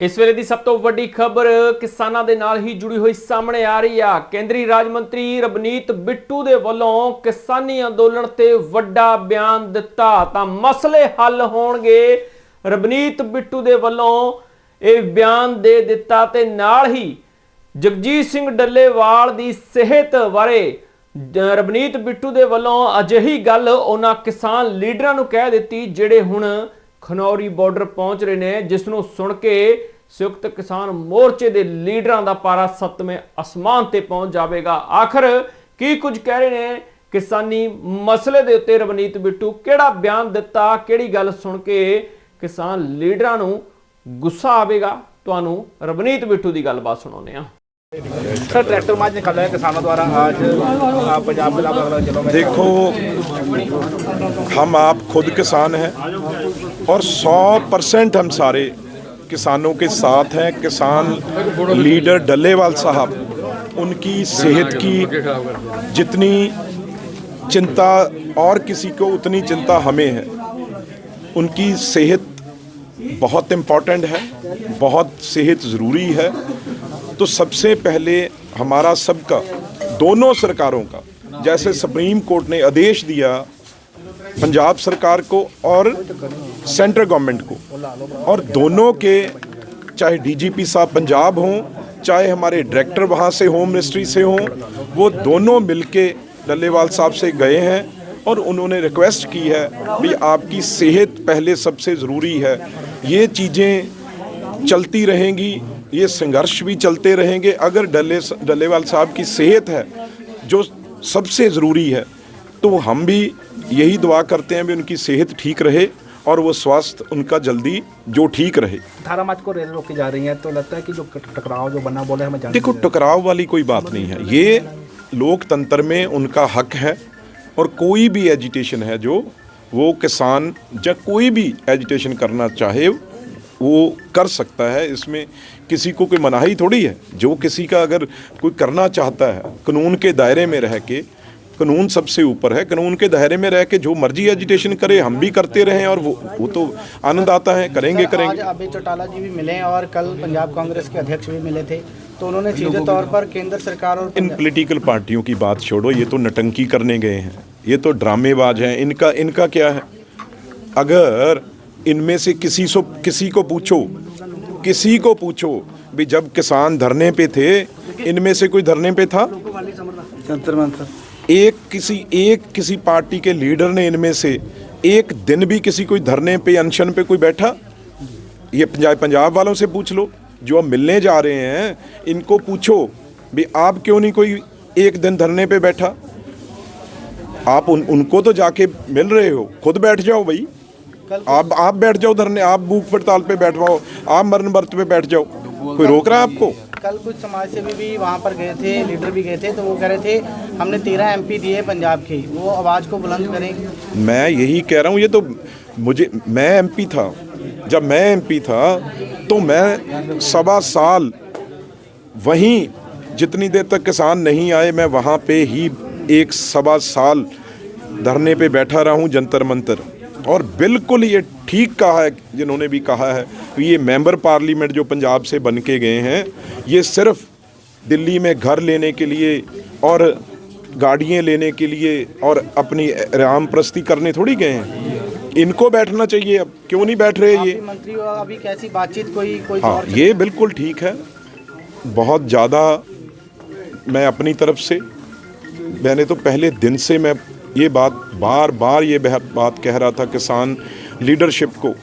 ਇਸ ਵੇਲੇ ਦੀ ਸਭ ਤੋਂ ਵੱਡੀ ਖਬਰ ਕਿਸਾਨਾਂ ਦੇ ਨਾਲ ਹੀ ਜੁੜੀ ਹੋਈ ਸਾਹਮਣੇ ਆ ਰਹੀ ਆ। ਕੇਂਦਰੀ ਰਾਜ ਮੰਤਰੀ ਰਬਨੀਤ ਬਿੱਟੂ ਦੇ ਵੱਲੋਂ ਕਿਸਾਨੀ ਅੰਦੋਲਨ ਤੇ ਵੱਡਾ ਬਿਆਨ ਦਿੱਤਾ। ਤਾਂ ਮਸਲੇ ਹੱਲ ਹੋਣਗੇ। ਰਬਨੀਤ ਬਿੱਟੂ ਦੇ ਵੱਲੋਂ ਇਹ ਬਿਆਨ ਦੇ ਦਿੱਤਾ ਤੇ ਨਾਲ ਹੀ ਜਗਜੀਤ ਸਿੰਘ ਡੱਲੇਵਾਲ ਦੀ ਸਿਹਤ ਬਾਰੇ ਜ- ਰਵਨੀਤ ਬਿੱਟੂ ਦੇ ਵੱਲੋਂ ਅਜਿਹੀ ਗੱਲ ਉਹਨਾਂ ਕਿਸਾਨ ਲੀਡਰਾਂ ਨੂੰ ਕਹਿ ਦਿੱਤੀ, ਜਿਹੜੇ ਹੁਣ ਖਨੌਰੀ ਬਾਰਡਰ ਪਹੁੰਚ ਰਹੇ ਨੇ ਜਿਸ ਨੂੰ ਸੁਣ ਕੇ ਸੰਯੁਕਤ ਕਿਸਾਨ ਮੋਰਚੇ ਦੇ ਲੀਡਰਾਂ ਦਾ ਪਾਰਾ ਸੱਤਵੇਂ ਅਸਮਾਨ ਤੇ ਪਹੁੰਚ ਜਾਵੇਗਾ। ਆਖਰ ਕੀ ਕੁਝ ਕਹਿ ਰਹੇ ਨੇ ਕਿਸਾਨੀ ਮਸਲੇ ਦੇ ਉੱਤੇ ਰਵਨੀਤ ਬਿੱਟੂ? ਕਿਹੜਾ ਬਿਆਨ ਦਿੱਤਾ? ਕਿਹੜੀ ਗੱਲ ਸੁਣ ਕੇ ਕਿਸਾਨ ਲੀਡਰਾਂ ਨੂੰ ਗੁੱਸਾ ਆਵੇਗਾ? ਤੁਹਾਨੂੰ ਰਵਨੀਤ ਬਿੱਟੂ ਦੀ ਗੱਲਬਾਤ ਸੁਣਾਉਂਦੇ ਹਾਂ। सर, ट्रैक्टर निकाला है किसानों द्वारा। आज पंजाब में देखो, हम आप खुद किसान हैं और 100 परसेंट हम सारे किसानों के साथ हैं। किसान लीडर डल्लेवाल साहब, उनकी सेहत की जितनी चिंता और किसी को उतनी चिंता हमें है, उनकी सेहत बहुत इंपॉर्टेंट है, बहुत सेहत ज़रूरी है। तो सबसे पहले हमारा सबका, दोनों सरकारों का, जैसे सुप्रीम कोर्ट ने आदेश दिया पंजाब सरकार को और सेंट्रल गवर्नमेंट को, और दोनों के, चाहे डीजीपी साहब पंजाब हों, चाहे हमारे डायरेक्टर वहाँ से होम मिनिस्ट्री से हों, वो दोनों मिलके डल्लेवाल साहब से गए हैं, और उन्होंने रिक्वेस्ट की है भी आपकी सेहत पहले सबसे ज़रूरी है। ये चीज़ें चलती रहेंगी ये संघर्ष भी चलते रहेंगे। अगर डल्ले डल्लेवाल साहब की सेहत है जो सबसे ज़रूरी है तो हम भी यही दुआ करते हैं भी उनकी सेहत ठीक रहे और वो स्वास्थ्य उनका जल्दी जो ठीक रहे। अठारह मार्च को रेल रोकी जा रही है तो लगता है कि जो टकराव जो बना बोले हमें देखो टकराव वाली कोई बात नहीं है। ये लोकतंत्र में उनका हक है और कोई भी एजिटेशन है जो वो किसान या कोई भी एजिटेशन करना चाहे वो कर सकता है इसमें किसी को कोई मनाही थोड़ी है। जो किसी का अगर कोई करना चाहता है कानून के दायरे में रह के कानून सबसे ऊपर है कानून के दायरे में रह के जो मर्ज़ी एजिटेशन करे हम भी करते रहें और वो वो तो आनंद आता है करेंगे आज करेंगे। अभय चौटाला जी भी मिले और कल पंजाब कांग्रेस के अध्यक्ष भी मिले थे तो उन्होंने सीधे तौर पर केंद्र सरकार और इन पॉलिटिकल पार्टियों की बात छोड़ो ये तो नटंकी करने गए हैं ये तो ड्रामेबाज हैं इनका इनका क्या है? अगर इनमें से किसी सो किसी को पूछो किसी को पूछो भी जब किसान धरने पे थे इनमें से कोई धरने पे था? एक किसी एक किसी पार्टी के लीडर ने इनमें से एक दिन भी किसी कोई धरने पे अनशन पे कोई बैठा? ये पंजाब पंजाब वालों से पूछ लो जो अब मिलने जा रहे हैं इनको पूछो भी आप क्यों नहीं कोई एक दिन धरने पे बैठा? आप उन उनको तो जाके मिल रहे हो खुद बैठ जाओ भाई। आप आप बैठ जाओ धरने आप भूख हड़ताल पे बैठवाओ आप मरण वर्त पे बैठ जाओ। कोई रोक रहा है आपको? कल कुछ समाज सेवी भी वहाँ पर गए थे लीडर भी गए थे तो वो कह रहे थे हमने तेरह एमपी दिए पंजाब के वो आवाज़ को बुलंद करेंगे मैं यही कह रहा हूँ ये तो मुझे मैं एमपी था। जब मैं एमपी था तो मैं सवा साल वहीं जितनी देर तक किसान नहीं आए मैं वहाँ पे ही एक सवा साल धरने पे बैठा रहा हूँ जंतर मंतर। और बिल्कुल ये ठीक कहा है जिन्होंने भी कहा है कि ये मेंबर पार्लियामेंट जो पंजाब से बन के गए हैं ये सिर्फ़ दिल्ली में घर लेने के लिए और गाड़ियाँ लेने के लिए और अपनी राम प्रस्ती करने थोड़ी गए हैं। इनको बैठना चाहिए अब क्यों नहीं बैठ रहे ये? मंत्री अभी कैसी बातचीत कोई कोई हाँ ये बिल्कुल ठीक है। बहुत ज़्यादा मैं अपनी तरफ़ से मैंने तो पहले दिन से मैं ये बात बार बार ये बात कह रहा था किसान लीडरशिप को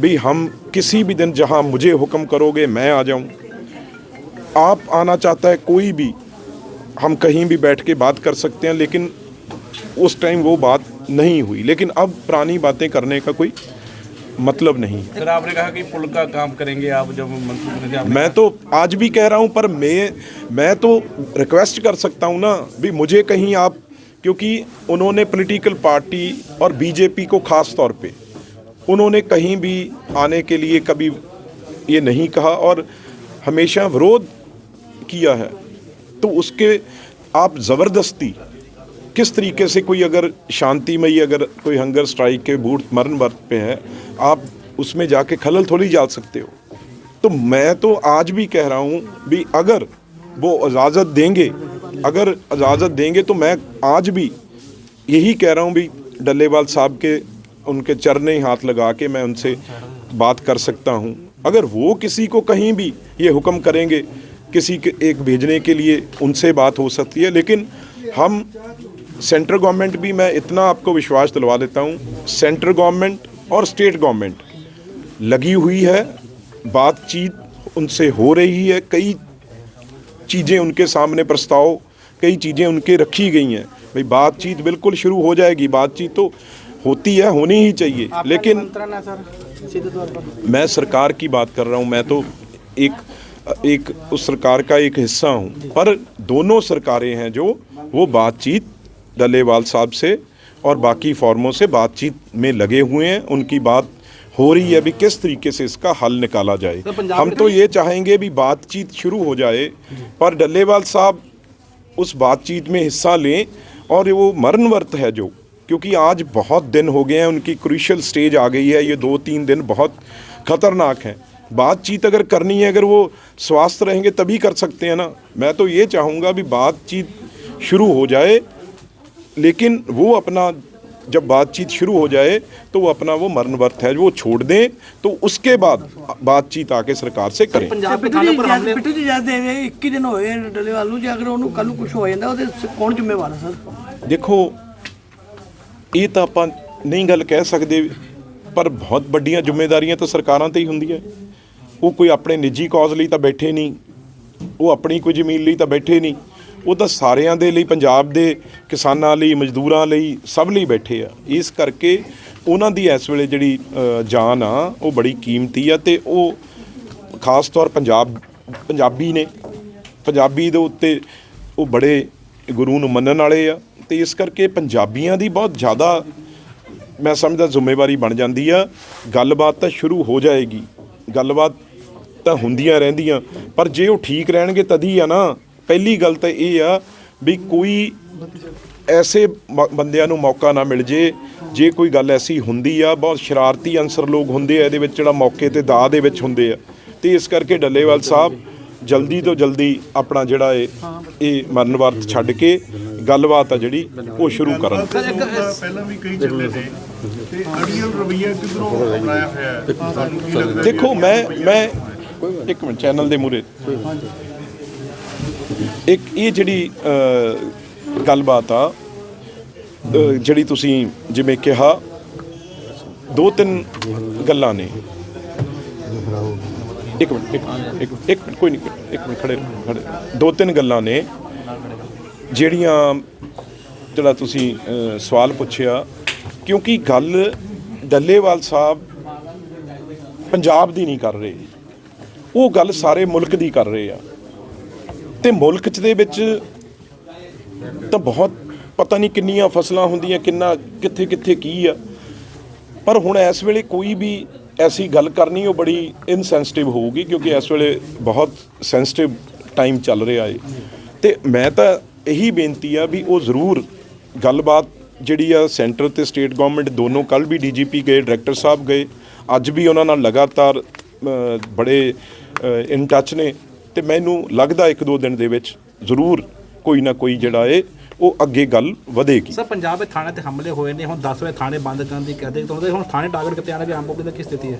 भी हम किसी भी दिन जहाँ मुझे हुक्म करोगे मैं आ जाऊँ। आप आना चाहता है कोई भी हम कहीं भी बैठ के बात कर सकते हैं लेकिन उस टाइम वो बात नहीं हुई। लेकिन अब पुरानी बातें करने का कोई मतलब नहीं सर आपने कहा कि पुल का काम करेंगे आप जब मंत्री मैं तो आज भी कह रहा हूँ पर मैं मैं तो रिक्वेस्ट कर सकता हूँ ना भी मुझे कहीं आप क्योंकि उन्होंने पॉलिटिकल पार्टी और बीजेपी को खास तौर पे, उन्होंने कहीं भी आने के लिए कभी ये नहीं कहा और हमेशा विरोध किया है तो उसके आप ज़बरदस्ती किस तरीके से कोई अगर शांतिमयी अगर कोई हंगर स्ट्राइक के बूट मरण वर्त पे है, आप उसमें जाके खलल थोड़ी जा सकते हो? तो मैं तो आज भी कह रहा हूँ भी अगर वो इजाज़त देंगे अगर इजाज़त देंगे तो मैं आज भी यही कह रहा हूँ भी डल्लेवाल साहब के, उनके चरने हाथ लगा के मैं उनसे बात कर सकता हूँ। अगर वो किसी को कहीं भी ये हुक्म करेंगे, किसी के एक भेजने के लिए उनसे बात हो सकती है, लेकिन हम सेंट्रल गवर्नमेंट भी मैं इतना आपको विश्वास दिलवा देता हूँ, सेंट्रल गवर्नमेंट और स्टेट गवर्नमेंट, लगी हुई है, बातचीत उनसे हो रही है, कई चीज़ें उनके सामने प्रस्ताव कई चीज़ें उनके रखी गई हैं। भाई बातचीत बिल्कुल शुरू हो जाएगी। बातचीत तो होती है होनी ही चाहिए। लेकिन मैं सरकार की बात कर रहा हूँ। मैं तो एक एक उस सरकार का एक हिस्सा हूँ। पर दोनों सरकारें हैं जो वो बातचीत डलेवाल साहब से और बाकी फॉर्मों से बातचीत में लगे हुए हैं। उनकी बात हो रही है। अभी किस तरीके से इसका हल निकाला जाए? तो हम तो ये चाहेंगे भी बातचीत शुरू हो जाए। पर डल्लेवाल साहब उस बातचीत में हिस्सा लें और वो मरण वर्त है जो, क्योंकि आज बहुत दिन हो गए हैं, उनकी क्रूशल स्टेज आ गई है, ये दो तीन दिन बहुत खतरनाक हैं। बातचीत अगर करनी है, अगर वो स्वस्थ रहेंगे, तभी कर सकते हैं ना। मैं तो ये चाहूँगा भी बातचीत शुरू हो जाए, लेकिन वो अपना जब बातचीत शुरू हो जाए तो वो अपना वो मरण वर्त है वो छोड़ दें तो उसके बाद बातचीत आके सरकार से करें ਪੰਜਾਬ ਦੇ ਪਿੱਟੂ ਥਾਣੇ ਜੀ ਪਰ ਜਦ ਹਮਲੇ ਪਿੱਟੂ ਜੀ ਜਦ ਦੇ 21 ਦਿਨ ਹੋਏ ਡੱਲੇਵਾਲ ਨੂੰ ਜੇ ਅਗਰ ਉਹਨੂੰ ਕੱਲ ਨੂੰ ਕੁਝ ਹੋ ਜਾਂਦਾ ਉਹਦੇ ਸ- ਕੌਣ ਜ਼ਿੰਮੇਵਾਰ ਹੈ ਸਰ ਦੇਖੋ ਇਹ ਤਾਂ ਆਪਾਂ ਨਹੀਂ ਗੱਲ ਕਹਿ ਸਕਦੇ ਪਰ ਬਹੁਤ ਵੱਡੀਆਂ ਜ਼ਿੰਮੇਵਾਰੀਆਂ ਤਾਂ ਸਰਕਾਰਾਂ ਤੇ ਹੀ ਹੁੰਦੀਆਂ ਉਹ ਕੋਈ ਆਪਣੇ ਨਿੱਜੀ ਕੌਜ਼ ਲਈ ਤਾਂ ਬੈਠੇ ਨਹੀਂ ਉਹ ਆਪਣੀ ਕੋਈ ਜ਼ਮੀਨ ਲਈ ਤਾਂ ਬੈਠੇ ਨਹੀਂ ਉਹ ਤਾਂ ਸਾਰਿਆਂ ਦੇ ਲਈ, ਪੰਜਾਬ ਦੇ ਕਿਸਾਨਾਂ ਲਈ, ਮਜ਼ਦੂਰਾਂ ਲਈ ਸਭ ਲਈ ਬੈਠੇ ਆ। ਇਸ ਕਰਕੇ ਉਹਨਾਂ ਦੀ ਇਸ ਵੇਲੇ ਜਿਹੜੀ ਜਾਨ ਆ, ਉਹ ਬੜੀ ਕੀਮਤੀ ਆ ਤੇ ਉਹ ਖਾਸ ਤੌਰ ਪੰਜਾਬ, ਪੰਜਾਬੀ ਨੇ। ਪੰਜਾਬੀ ਦੇ ਉੱਤੇ ਉਹ ਬੜੇ ਗੁਰੂ ਨੂੰ ਮੰਨਣ ਵਾਲੇ ਆ ਤੇ ਇਸ ਕਰਕੇ ਪੰਜਾਬੀਆਂ ਦੀ ਬਹੁਤ ਜ਼ਿਆਦਾ, ਮੈਂ ਸਮਝਦਾ, ਜ਼ਿੰਮੇਵਾਰੀ ਬਣ ਜਾਂਦੀ ਆ। ਗੱਲਬਾਤ ਤਾਂ ਸ਼ੁਰੂ ਹੋ ਜਾਏਗੀ। ਗੱਲਬਾਤ ਤਾਂ ਹੁੰਦੀਆਂ ਰਹਿੰਦੀਆਂ, ਪਰ ਜੇ ਉਹ ਠੀਕ ਰਹਿਣਗੇ ਤਦੀ ਆ ਨਾ। ਪਹਿਲੀ ਗੱਲ ਤਾਂ ਇਹ ਆ ਵੀ ਕੋਈ ਐਸੇ ਮ- ਬੰਦਿਆਂ ਨੂੰ ਮੌਕਾ ਨਾ ਮਿਲ ਜੇ ਜੇ ਕੋਈ ਗੱਲ ਐਸੀ ਹੁੰਦੀ ਆ ਬਹੁਤ ਸ਼ਰਾਰਤੀ ਅਨਸਰ ਲੋਕ ਹੁੰਦੇ ਆ ਇਹਦੇ ਵਿੱਚ ਜਿਹੜਾ ਮੌਕੇ ਤੇ ਦਾਅ ਦੇ ਵਿੱਚ ਹੁੰਦੇ ਆ। ਤੇ ਇਸ ਕਰਕੇ ਡੱਲੇਵਾਲ ਸਾਹਿਬ ਜਲਦੀ ਤੋਂ ਜਲਦੀ ਆਪਣਾ ਜਿਹੜਾ ਇਹ ਇਹ ਮਰਨ ਵਰਤ ਛੱਡ ਕੇ ਗੱਲਬਾਤ ਆ ਜਿਹੜੀ ਉਹ ਸ਼ੁਰੂ ਕਰਨ। ਪਹਿਲਾਂ ਵੀ ਕਈ ਚੱਲੇ ਨੇ ਤੇ ਅੜੀਅਲ ਰਵਈਆ ਕਿਧਰੋਂ ਅਪਣਾਇਆ ਹੋਇਆ ਹੈ? ਤੁਹਾਨੂੰ ਕੀ ਲੱਗਦਾ ਦੇਖੋ ਮੈਂ ਮੈਂ ਇੱਕ ਮਿੰਟ ਚੈਨਲ ਦੇ ਮੂਰੇ ਇੱਕ ਇਹ ਜਿਹੜੀ ਗੱਲਬਾਤ ਆ ਜਿਹੜੀ ਤੁਸੀਂ ਜਿਵੇਂ ਕਿਹਾ ਦੋ ਤਿੰਨ ਗੱਲਾਂ ਨੇ। ਇੱਕ ਮਿੰਟ ਇੱਕ ਇੱਕ ਇੱਕ ਮਿੰਟ ਕੋਈ ਨਹੀਂ ਇੱਕ ਮਿੰਟ ਖੜੇ ਰਹੋ, ਖੜੇ ਦੋ ਤਿੰਨ ਗੱਲਾਂ ਨੇ ਜਿਹੜੀਆਂ ਜਿਹੜਾ ਤੁਸੀਂ ਸਵਾਲ ਪੁੱਛਿਆ ਕਿਉਂਕਿ ਗੱਲ ਡੱਲੇਵਾਲ ਸਾਹਿਬ ਪੰਜਾਬ ਦੀ ਨਹੀਂ ਕਰ ਰਹੇ। ਉਹ ਗੱਲ ਸਾਰੇ ਮੁਲਕ ਦੀ ਕਰ ਰਹੇ ਆ। ਤੇ ਮੁਲਕ ਚ ਦੇ ਵਿੱਚ ਤਾਂ ਬਹੁਤ ਪਤਾ ਨਹੀਂ ਕਿੰਨੀਆਂ ਫਸਲਾਂ ਹੁੰਦੀਆਂ, ਕਿੰਨਾ, ਕਿੱਥੇ ਕਿੱਥੇ ਕੀ ਆ। ਪਰ ਹੁਣ ਇਸ ਵੇਲੇ ਕੋਈ ਵੀ ਐਸੀ ਗੱਲ ਕਰਨੀ, ਉਹ ਬੜੀ ਇਨਸੈਂਸਿਟਿਵ ਹੋਊਗੀ, ਕਿਉਂਕਿ ਇਸ ਵੇਲੇ ਬਹੁਤ ਸੈਂਸਿਟਿਵ ਟਾਈਮ ਚੱਲ ਰਿਹਾ ਏ। ਤੇ ਮੈਂ ਤਾਂ ਇਹੀ ਬੇਨਤੀ ਆ ਵੀ ਉਹ ਜ਼ਰੂਰ ਗੱਲਬਾਤ ਜਿਹੜੀ ਆ ਸੈਂਟਰ ਤੇ ਸਟੇਟ ਗਵਰਨਮੈਂਟ ਦੋਨੋਂ ਕੱਲ ਵੀ ਡੀਜੀਪੀ ਗਏ ਡਾਇਰੈਕਟਰ ਸਾਹਿਬ ਗਏ, ਅੱਜ ਵੀ ਉਹਨਾਂ ਨਾਲ ਲਗਾਤਾਰ ਬੜੇ ਇਨ ਟੱਚ ਨੇ। ਤੇ ਮੈਨੂੰ ਲੱਗਦਾ ਇੱਕ ਦੋ ਦਿਨ ਦੇ ਵਿੱਚ ਜ਼ਰੂਰ ਕੋਈ ਨਾ ਕੋਈ ਜਿਹੜਾ ਏ ਉਹ ਅੱਗੇ ਗੱਲ ਵਧੇਗੀ। ਸਰ ਪੰਜਾਬ ਦੇ ਥਾਣੇ ਤੇ ਹਮਲੇ ਹੋਏ ਨੇ ਹੁਣ 10 ਵਜੇ ਥਾਣੇ ਬੰਦ ਕਰਨ ਦੀ ਕਹਦੇ ਤਾਂ ਉਹਦੇ ਹੁਣ ਥਾਣੇ ਟਾਰਗੇਟ ਕਿਤੇ ਆਣਾ ਵੀ ਆਮ ਪਬਲਿਕ ਦੀ ਕੀ ਸਥਿਤੀ ਹੈ?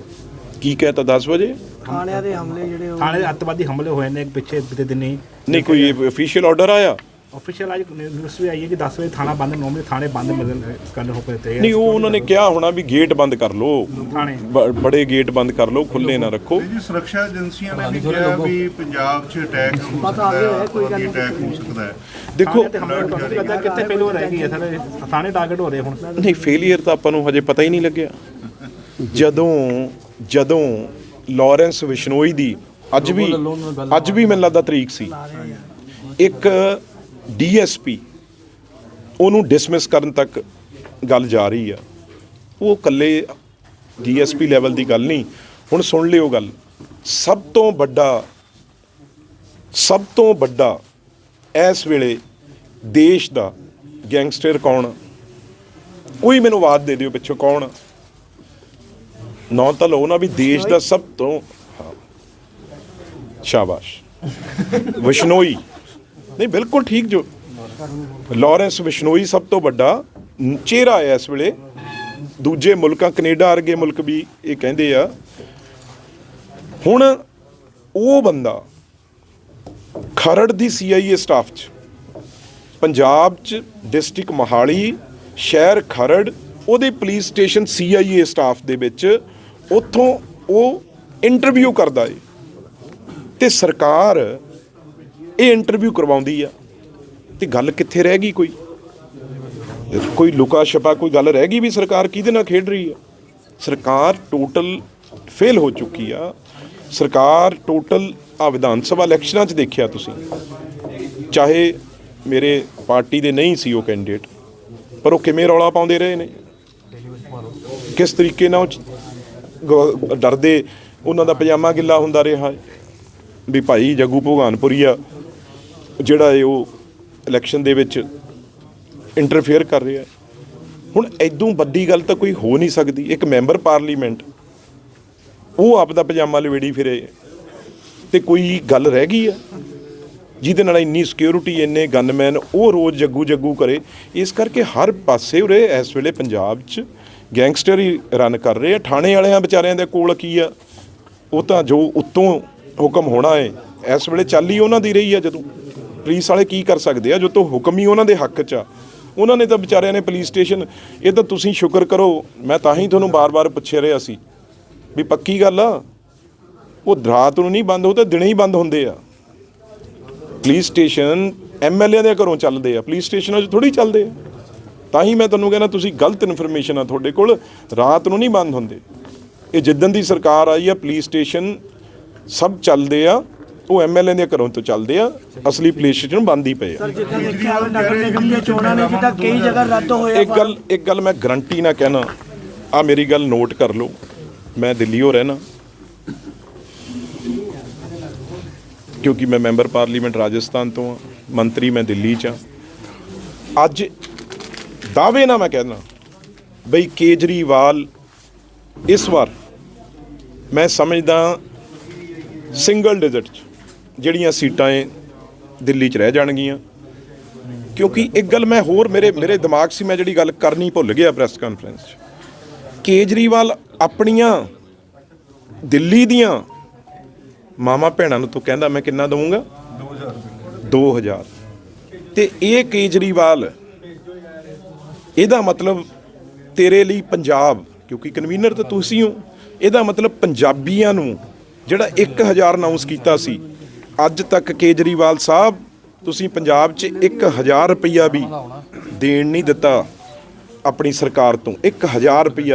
ਕੀ ਕਹਿਤਾ 10 ਵਜੇ? ਥਾਣਿਆਂ ਦੇ ਹਮਲੇ ਜਿਹੜੇ ਉਹ ਥਾਣੇ ਦੇ ਅੱਤਵਾਦੀ ਹਮਲੇ ਹੋਏ ਨੇ ਪਿੱਛੇ ਬੀਤੇ ਦਿਨੀ। ਨਹੀਂ ਕੋਈ ਅਫੀਸ਼ੀਅਲ ਆਰਡਰ ਆਇਆ? ਆਫੀਸ਼ੀਅਲ ਅੱਜ ਨਿਊਜ਼ ਵੀ ਆਈ ਹੈ ਕਿ 10 ਵਜੇ ਥਾਣਾ ਬੰਦ ਨੋਰਮਲੀ ਥਾਣੇ ਬੰਦ ਮਿਲਣ ਕਰਨ ਹੋ ਪਏ ਤੇ ਨਹੀਂ ਉਹ ਉਹਨਾਂ ਨੇ ਕਿਹਾ ਹੋਣਾ ਵੀ ਗੇਟ ਬੰਦ ਕਰ ਲਓ। ਥਾਣੇ। ਬੜੇ ਗੇਟ ਬੰਦ ਕਰ ਲਓ ਖੁੱਲੇ ਨਾ ਰੱਖੋ। ਜੀ ਸੁਰੱਖਿਆ ਏਜੰਸੀਆਂ ਨੇ ਵੀ ਕਿਹਾ ਵੀ ਪੰਜਾਬ 'ਚ ਅਟੈਕ ਹੋ ਸਕਦਾ ਹੈ ਕੋਈ ਅਟੈਕ ਹੋ ਸਕਦਾ ਹੈ। ਦੇਖੋ ਲੱਗਦਾ ਕਿੱਥੇ ਫੇਲ ਹੋ ਰਹਿ ਗਈ ਹੈ ਸਰ ਥਾਣੇ ਟਾਰਗੇਟ ਹੋ ਰਹੇ ਹੁਣ। ਨਹੀਂ ਫੇਲਿਅਰ ਤਾਂ ਆਪਾਂ ਨੂੰ ਹਜੇ ਪਤਾ ਹੀ ਨਹੀਂ ਲੱਗਿਆ। ਜਦੋਂ ਜਦੋਂ ਲਾਰੈਂਸ ਵਿਸ਼ਨੋਈ ਦੀ ਅੱਜ ਵੀ ਅੱਜ ਵੀ ਮੈਨੂੰ ਲੱਗਦਾ ਤਰੀਕ ਸੀ। ਇੱਕ ਡੀਐਸਪੀ ਉਹਨੂੰ ਡਿਸਮਿਸ ਕਰਨ ਤੱਕ ਗੱਲ ਜਾ ਰਹੀ ਆ। ਉਹ ਇਕੱਲੇ ਡੀਐਸਪੀ ਲੈਵਲ ਦੀ ਗੱਲ ਨਹੀਂ। ਹੁਣ ਸੁਣ ਲਿਓ ਗੱਲ। ਸਭ ਤੋਂ ਵੱਡਾ, ਸਭ ਤੋਂ ਵੱਡਾ ਇਸ ਵੇਲੇ ਦੇਸ਼ ਦਾ ਗੈਂਗਸਟਰ ਕੌਣ? ਕੋਈ ਮੈਨੂੰ ਆਵਾਜ਼ ਦੇ ਦਿਓ ਪਿੱਛੋਂ ਕੌਣ? ਨੌ ਤਾਂ ਲਓ ਨਾ ਵੀ ਦੇਸ਼ ਦਾ ਸਭ ਤੋਂ, ਹਾਂ। ਸ਼ਾਬਾਸ਼। ਵਿਸ਼ਨੋਈ। ਨਹੀਂ, ਬਿਲਕੁਲ ਠੀਕ ਜੋ ਲਾਰੈਂਸ ਵਿਸ਼ਨੋਈ ਸਭ ਤੋਂ ਵੱਡਾ ਚਿਹਰਾ ਹੈ ਇਸ ਵੇਲੇ। ਦੂਜੇ ਮੁਲਕਾਂ, ਕੈਨੇਡਾ ਵਰਗੇ ਮੁਲਕ ਵੀ ਇਹ ਕਹਿੰਦੇ ਆ। ਹੁਣ ਉਹ ਬੰਦਾ ਖਰੜ ਦੀ ਸੀਆਈਏ ਸਟਾਫ 'ਚ, ਪੰਜਾਬ 'ਚ ਡਿਸਟ੍ਰਿਕਟ ਮੋਹਾਲੀ, ਸ਼ਹਿਰ ਖਰੜ, ਉਹਦੇ ਪੁਲਿਸ ਸਟੇਸ਼ਨ ਸੀਆਈਏ ਸਟਾਫ ਦੇ ਵਿੱਚ ਉੱਥੋਂ ਉਹ ਇੰਟਰਵਿਊ ਕਰਦਾ ਏ। ਤੇ ਸਰਕਾਰ ਇਹ ਇੰਟਰਵਿਊ ਕਰਵਾਉਂਦੀ ਆ। ਤੇ ਗੱਲ ਕਿੱਥੇ ਰਹਿ ਗਈ ਕੋਈ? ਕੋਈ ਲੁਕਾ ਛਪਾ, ਕੋਈ ਗੱਲ ਰਹਿ ਗਈ ਵੀ ਸਰਕਾਰ ਕਿਹਦੇ ਨਾਲ ਖੇਡ ਰਹੀ ਆ? ਸਰਕਾਰ ਟੋਟਲ ਫੇਲ ਹੋ ਚੁੱਕੀ ਆ। ਸਰਕਾਰ ਟੋਟਲ ਆ ਵਿਧਾਨ ਸਭਾ ਇਲੈਕਸ਼ਨਾਂ 'ਚ ਦੇਖਿਆ ਤੁਸੀਂ। ਚਾਹੇ ਮੇਰੇ ਪਾਰਟੀ ਦੇ ਨਹੀਂ ਸੀ ਉਹ ਕੈਂਡੀਡੇਟ ਪਰ ਉਹ ਕਿਵੇਂ ਰੌਲਾ ਪਾਉਂਦੇ ਰਹੇ ਨੇ? ਕਿਸ ਤਰੀਕੇ ਨਾਲ ਉਹ ਡਰਦੇ, ਉਹਨਾਂ ਦਾ ਪਜਾਮਾ ਗਿੱਲਾ ਹੁੰਦਾ ਰਿਹਾ ਵੀ ਭਾਈ ਜੱਗੂ ਭਗਵਾਨਪੁਰੀਆ ਜਿਹੜਾ ਹੈ ਉਹ ਇਲੈਕਸ਼ਨ ਦੇ ਵਿੱਚ ਇੰਟਰਫੇਅਰ ਕਰ ਰਿਹਾ ਹੈ। ਹੁਣ ਐਦੋਂ ਵੱਡੀ ਗੱਲ ਤਾਂ ਕੋਈ ਹੋ ਨਹੀਂ ਸਕਦੀ। ਇੱਕ ਮੈਂਬਰ ਪਾਰਲੀਮੈਂਟ ਉਹ ਆਪ ਦਾ ਪਜਾਮਾ ਲਵੇੜੀ ਫਿਰੇ। ਤੇ ਕੋਈ ਗੱਲ ਰਹਿ ਗਈ ਆ ਜਿਹਦੇ ਨਾਲ ਇੰਨੀ ਸਿਕਿਉਰਿਟੀ ਇੰਨੇ ਗਨਮੈਨ ਉਹ ਰੋਜ਼ ਜੱਗੂ ਜੱਗੂ ਕਰੇ। ਇਸ ਕਰਕੇ ਹਰ ਪਾਸੇ ਉਰੇ ਇਸ ਵੇਲੇ ਪੰਜਾਬ 'ਚ ਗੈਂਗਸਟਰ ਹੀ ਰਨ ਕਰ ਰਹੇ ਆ। ਥਾਣੇ ਵਾਲਿਆਂ ਵਿਚਾਰਿਆਂ ਦੇ ਕੋਲ ਕੀ ਆ? ਉਹ ਤਾਂ ਜੋ ਉੱਤੋਂ ਹੁਕਮ ਹੋਣਾ ਹੈ, ਇਸ ਵੇਲੇ ਚੱਲ ਹੀ ਉਹਨਾਂ ਦੀ ਰਹੀ ਆ ਜਦੋਂ। ਪੁਲਿਸ ਵਾਲੇ ਕੀ ਕਰ ਸਕਦੇ ਆ? ਜੋ ਤੋਂ ਹੁਕਮ ਹੀ ਉਹਨਾਂ ਦੇ ਹੱਕ 'ਚ ਆ। ਉਹਨਾਂ ਨੇ ਤਾਂ ਵਿਚਾਰਿਆਂ ਨੇ ਪੁਲਿਸ ਸਟੇਸ਼ਨ, ਇਹ ਤਾਂ ਤੁਸੀਂ ਸ਼ੁਕਰ ਕਰੋ, ਮੈਂ ਤਾਂ ਹੀ ਤੁਹਾਨੂੰ ਬਾਰ-ਬਾਰ ਪੁੱਛ ਰਿਹਾ ਸੀ ਵੀ ਪੱਕੀ ਗੱਲ ਆ? ਉਹ ਰਾਤ ਨੂੰ ਨਹੀਂ ਬੰਦ ਹੋ ਤਾਂ ਦਿਨੇ ਹੀ ਬੰਦ ਹੁੰਦੇ ਆ। ਪੁਲਿਸ ਸਟੇਸ਼ਨ ਐਮਐਲਏ ਦੇ ਘਰੋਂ ਚੱਲਦੇ ਆ। ਪੁਲਿਸ ਸਟੇਸ਼ਨਾਂ 'ਚ ਥੋੜੀ ਚੱਲਦੇ ਆ। ਤਾਂ ਹੀ ਮੈਂ ਤੁਹਾਨੂੰ ਕਹਿੰਦਾ, ਤੁਸੀਂ ਗਲਤ ਇਨਫੋਰਮੇਸ਼ਨ ਆ ਤੁਹਾਡੇ ਕੋਲ, ਰਾਤ ਨੂੰ ਨਹੀਂ ਬੰਦ ਹੁੰਦੇ। ਇਹ ਜਿੱਦਣ ਦੀ ਸਰਕਾਰ ਆਈ ਆ, ਪੁਲਿਸ ਸਟੇਸ਼ਨ ਸਭ ਚੱਲਦੇ ਆ। ਉਹ ਐਮਐਲਏ ਦੇ ਘਰੋਂ ਤੋਂ ਚੱਲਦੇ ਆ ਅਸਲੀ ਪੁਲਿਸ ਸਟੇਸ਼ਨ ਬੰਦ ਹੀ ਪਏ ਆ। ਜਿੱਦਾਂ ਦੇਖਿਆ ਨਗਰ ਨਿਗਮ ਦੀਆਂ ਚੋਣਾਂ ਨੇ ਜਿੱਦਾਂ ਕਈ ਜਗ੍ਹਾ ਰੱਦ ਹੋਏ ਆ ਇੱਕ ਗੱਲ ਇੱਕ ਗੱਲ ਮੈਂ ਗਰੰਟੀ ਨਾਲ ਕਹਿਣਾ ਆ ਮੇਰੀ ਗੱਲ ਨੋਟ ਕਰ ਲਓ। ਮੈਂ ਦਿੱਲੀ ਹੋ ਰਹਿਣਾ। ਕਿਉਂਕਿ ਮੈਂ ਮੈਂਬਰ ਪਾਰਲੀਮੈਂਟ ਰਾਜਸਥਾਨ ਤੋਂ ਆ ਮੰਤਰੀ ਮੈਂ ਦਿੱਲੀ ਚ ਆ। ਅੱਜ ਦਾਅਵੇ ਨਾਲ ਮੈਂ ਕਹਿਣਾ ਬਈ ਕੇਜਰੀਵਾਲ ਇਸ ਵਾਰ ਮੈਂ ਸਮਝਦਾ ਸਿੰਗਲ ਡਿਜਿਟ ਚ। ਜਿਹੜੀਆਂ ਸੀਟਾਂ ਏ ਦਿੱਲੀ ਚ ਰਹਿ ਜਾਣਗੀਆਂ। ਕਿਉਂਕਿ ਇੱਕ ਗੱਲ ਮੈਂ ਹੋਰ ਮੇਰੇ ਮੇਰੇ ਦਿਮਾਗ 'ਚ ਸੀ, ਮੈਂ ਜਿਹੜੀ ਗੱਲ ਕਰਨੀ ਭੁੱਲ ਗਿਆ ਪ੍ਰੈਸ ਕਾਨਫਰੰਸ 'ਚ। ਕੇਜਰੀਵਾਲ ਆਪਣੀਆਂ ਦਿੱਲੀ ਦੀਆਂ ਮਾਮਾ ਭੈਣਾਂ ਨੂੰ ਤੂੰ ਕਹਿੰਦਾ ਮੈਂ ਕਿੰਨਾ ਦਵਾਂਗਾ 2000 2000 ਤੇ ਇਹ ਕੇਜਰੀਵਾਲ, ਇਹਦਾ ਮਤਲਬ ਤੇਰੇ ਲਈ ਪੰਜਾਬ, ਕਿਉਂਕਿ ਕਨਵੀਨਰ ਤਾਂ ਤੁਸੀਂ ਹੋ, ਇਹਦਾ ਮਤਲਬ ਪੰਜਾਬੀਆਂ ਨੂੰ, ਜਿਹੜਾ 1000 ਅਨਾਉਂਸ ਕੀਤਾ ਸੀ ਅੱਜ ਤੱਕ ਕੇਜਰੀਵਾਲ ਸਾਹਿਬ, ਤੁਸੀਂ ਪੰਜਾਬ 'ਚ 1000 ਰੁਪਈਆ ਵੀ ਦੇਣ ਨਹੀਂ ਦਿੱਤਾ ਆਪਣੀ ਸਰਕਾਰ ਤੋਂ। 1000 ਰੁਪਈਆ